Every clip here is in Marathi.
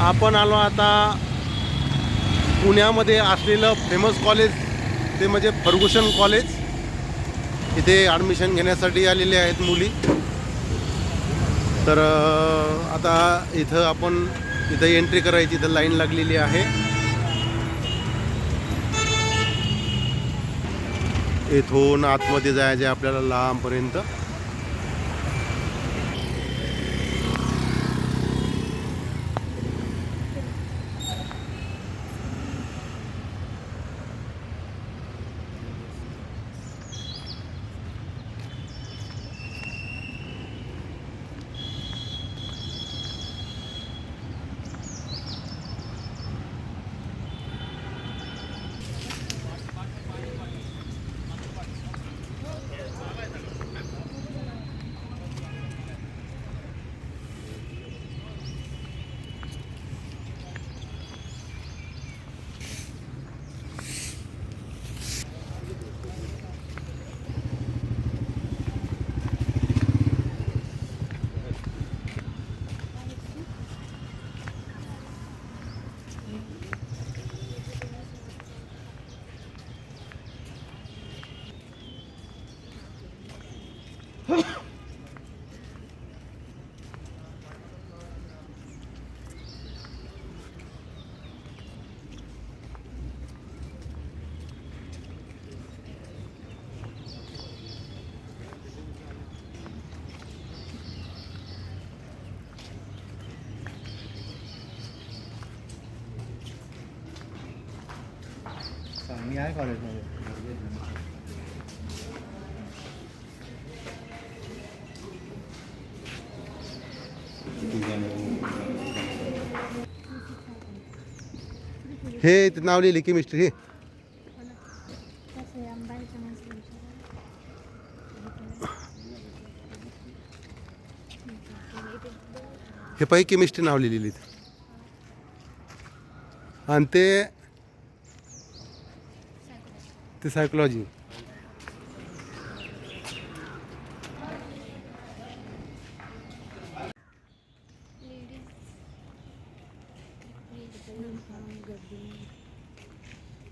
आपण आलो आता पुण्यामध्ये असलेलं फेमस कॉलेज ते म्हणजे फर्गुसन कॉलेज इथे ॲडमिशन घेण्यासाठी आलेले आहेत मुली. तर आता इथं आपण इथं एंट्री करायची इथं लाईन लागलेली आहे. इथून आतमध्ये जायचे आपल्याला लांबपर्यंत. còn nhái coi được हे इथं नाव लिहिले केमिस्ट्री हे हे पाहिजे केमिस्ट्री नाव लिहिलेली इथं. आणि ते ते सायकोलॉजी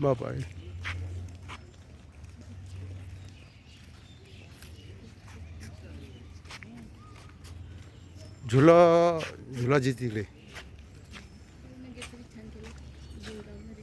बाप आहे झुला झुलाजी तिकडे म्हणजे खूप छान केलं गुलगावमध्ये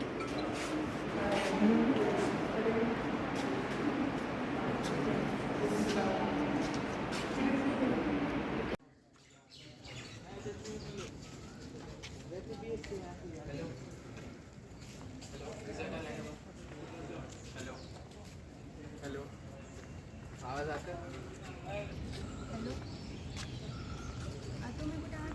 हॅलो आ, तुम्ही कुठे आहात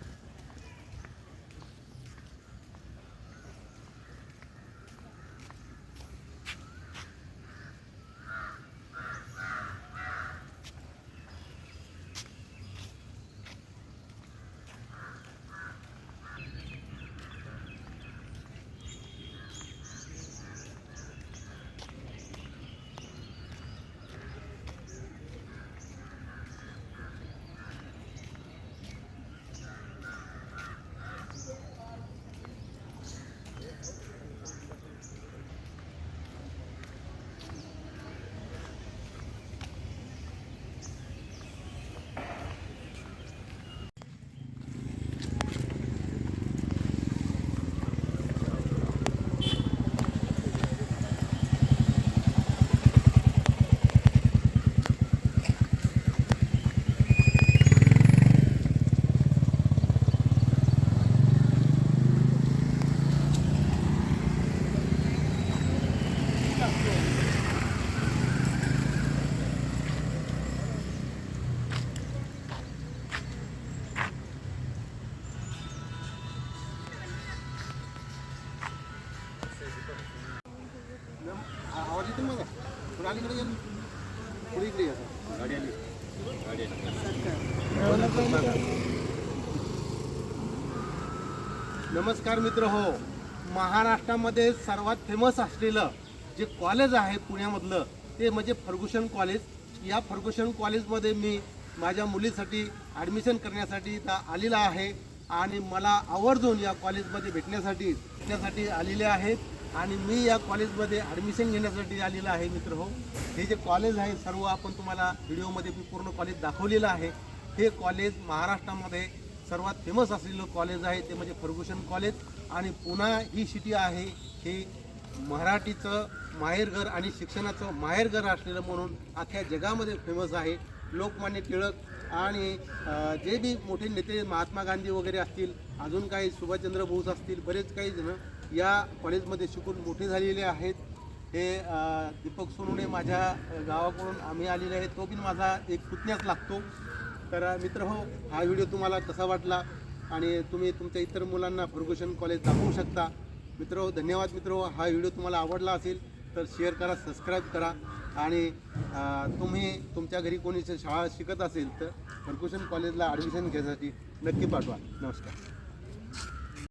आवाज बघा पुढे अलीकडे गेलो पुढे इकडे या. सर. गाडी आली गाडी नमस्कार मित्र हो. महाराष्ट्रामध्ये सर्वात फेमस असलेलं जे कॉलेज आहे पुण्यामधलं ते म्हणजे फर्गुशन कॉलेज या फर्गुशन कॉलेजमध्ये मी माझ्या मुलीसाठी ॲडमिशन करण्यासाठी इथं आलेला आहे. आणि मला आवर्जून या कॉलेजमध्ये भेटण्यासाठी त्यासाठी आलेले आहेत. आणि मी या कॉलेजमध्ये ॲडमिशन घेण्यासाठी आलेलं आहे मित्र हो. हे जे कॉलेज आहे सर्व आपण तुम्हाला व्हिडिओमध्ये मी पूर्ण कॉलेज दाखवलेलं आहे. हे कॉलेज महाराष्ट्रामध्ये सर्वात फेमस असलेलं कॉलेज आहे ते म्हणजे फर्ग्युशन कॉलेज. आणि पुणा ही सिटी आहे हे मराठीचं माहेरघर आणि शिक्षणाचं माहेरघर असलेलं म्हणून अख्ख्या जगामध्ये फेमस आहे. लोकमान्य टिळक आणि जे बी मोठे नेते महात्मा गांधी वगैरे असतील अजून काही सुभाषचंद्र बोस असतील बरेच काही जण या कॉलेजमध्ये शिकून मोठे झालेले आहेत. हे दीपक सोनुने माझ्या गावाकडून आम्ही आलेले आहेत. तो बिन माझा एक पुतण्याच लागतो. तर मित्र हो हा व्हिडिओ तुम्हाला कसा वाटला? आणि तुम्ही तुमच्या इतर मुलांना फर्ग्युशन कॉलेज दाखवू शकता. मित्र हो धन्यवाद मित्र हो. हा व्हिडिओ तुम्हाला आवडला असेल तर शेअर करा सबस्क्राईब करा. आणि तुम्ही तुमच्या घरी कोणी शाळा शिकत असेल तर फर्ग्युशन कॉलेजला ॲडमिशन घ्यायसाठी नक्की पाठवा. नमस्कार.